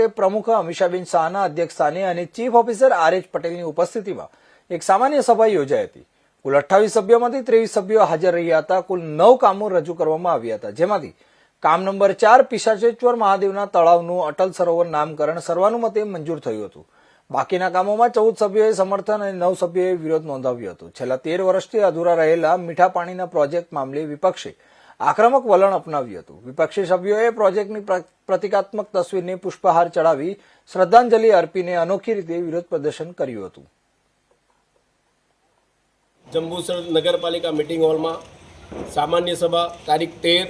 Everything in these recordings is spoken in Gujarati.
ખાતે પ્રમુખ અમીષાબેન શાહના અધ્યક્ષસ્થાને અને ચીફ ઓફિસર આર એચ પટેલની ઉપસ્થિતિમાં એક સામાન્ય સભા યોજાઈ હતી. કુલ અઠ્ઠાવીસ સભ્યોમાંથી ત્રેવીસ સભ્યો હાજર રહ્યા હતા. કુલ નવ કામો રજૂ કરવામાં આવ્યા હતા. જેમાંથી કામ નંબર ચાર પિશાચેશ્વર મહાદેવના તળાવનું અટલ સરોવર નામકરણ સર્વાનુમતે મંજૂર થયું હતું. બાકીના કામોમાં ચૌદ સભ્યોએ સમર્થન અને નવ સભ્યોએ વિરોધ નોંધાવ્યો હતો. છેલ્લા તેર વર્ષથી અધૂરા રહેલા મીઠા પાણીના પ્રોજેક્ટ મામલે વિપક્ષે આક્રમક વલણ અપનાવ્યું હતું. વિપક્ષી સભ્યોએ પ્રોજેક્ટની પ્રતિકાત્મક તસવીરને પુષ્પહાર ચડાવી શ્રદ્ધાંજલિ અર્પીને અનોખી રીતે વિરોધ પ્રદર્શન કર્યું હતું. જંબુસર નગરપાલિકા મિટિંગ હોલમાં સામાન્ય સભા તારીખ તેર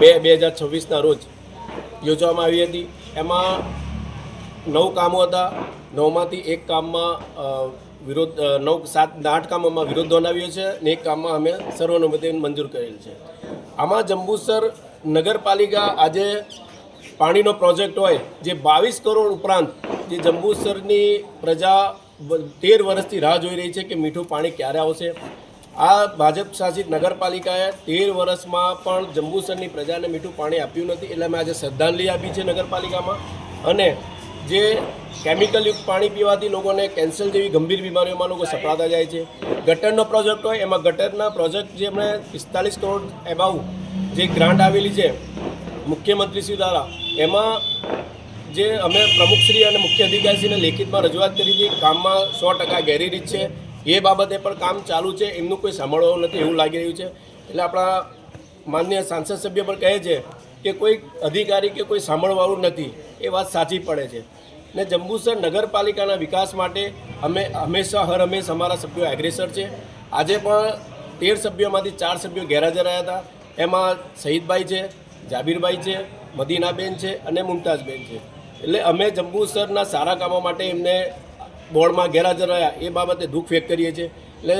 બે બે હજાર છવ્વીસના રોજ યોજવામાં આવી હતી. એમાં નવ કામો હતા. નવમાંથી એક કામમાં વિરોધ નવ સાત, આઠ કામોમાં વિરોધ નોંધાવ્યો છે અને એક કામમાં અમે સર્વોનુમતે મંજૂર કરેલ છે. આમાં જંબુસર નગરપાલિકા આજે પાણીનો પ્રોજેક્ટ હોય, જે બાવીસ કરોડ ઉપરાંત જે જંબુસરની પ્રજા તેર વર્ષથી રાહ જોઈ રહી છે કે મીઠું પાણી ક્યારે આવશે. આ ભાજપ શાસિત નગરપાલિકાએ તેર વર્ષમાં પણ જંબુસરની પ્રજાને મીઠું પાણી આપ્યું નથી, એટલે અમે આજે શ્રદ્ધાંજલિ આપી છે નગરપાલિકામાં. અને જે કેમિકલયુક્ત પાણી પીવાથી લોકોને કેન્સર જેવી ગંભીર બીમારીઓમાં લોકો સપડાતા જાય છે. ગટરનો પ્રોજેક્ટ હોય, એમાં ગટરના પ્રોજેક્ટ જે એમણે પિસ્તાલીસ કરોડ એબાઉ જે ગ્રાન્ટ આવેલી છે, મુખ્યમંત્રીશ્રી દ્વારા, એમાં જે અમે પ્રમુખશ્રી અને મુખ્ય અધિકારીશ્રીને લેખિતમાં રજૂઆત કરી હતી, કામમાં સો ટકા ગેરરીત છે. એ બાબતે પણ કામ ચાલુ છે, એમનું કોઈ સાંભળવાનું નથી એવું લાગી રહ્યું છે. એટલે આપણા માન્ય સાંસદ સભ્ય પણ કહે છે કે કોઈ અધિકારી કે કોઈ સાંભળવાળું નથી, એ વાત સાચી પડે છે. ને જંબુસર નગરપાલિકાના વિકાસ માટે અમે હંમેશા, હર હંમેશ અમારા સભ્યો એગ્રેસર છે. આજે પણ તેર સભ્યોમાંથી ચાર સભ્યો ગેરહાજર રહ્યા હતા. એમાં શહીદભાઈ છે, જાબીરભાઈ છે, મદીનાબેન છે અને મુમતાઝબેન છે. એટલે અમે જંબુસરના સારા કામો માટે એમને બોર્ડમાં ગેરહાજર રહ્યા, એ બાબતે દુઃખ વ્યક્ત કરીએ છીએ. એટલે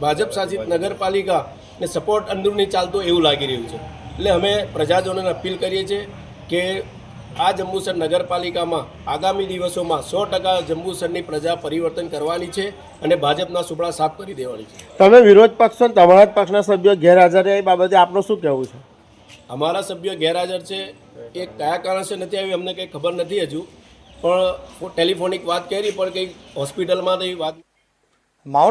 ભાજપ શાસિત નગરપાલિકાને સપોર્ટ અંદરની ચાલતો એવું લાગી રહ્યું છે. એટલે અમે પ્રજાજનોને અપીલ કરીએ છીએ કે આ જંબુસર નગરપાલિકામાં આગામી દિવસોમાં સો ટકા જંબુસરની પ્રજા પરિવર્તન કરવાની છે અને ભાજપના સુપડા સાફ કરી દેવાની છે. તમે વિરોધ પક્ષ છો તમારા જ પક્ષના સભ્યો ગેરહાજર એ બાબતે આપનું શું કહેવું છે? અમારા સભ્યો ગેરહાજર છે. એ કયા કારણસર નથી આવી અમને કંઈ ખબર નથી હજુ. પણ ટેલિફોનિક વાત કરી પણ કંઈ હોસ્પિટલમાં તો વાત માઉન્ટ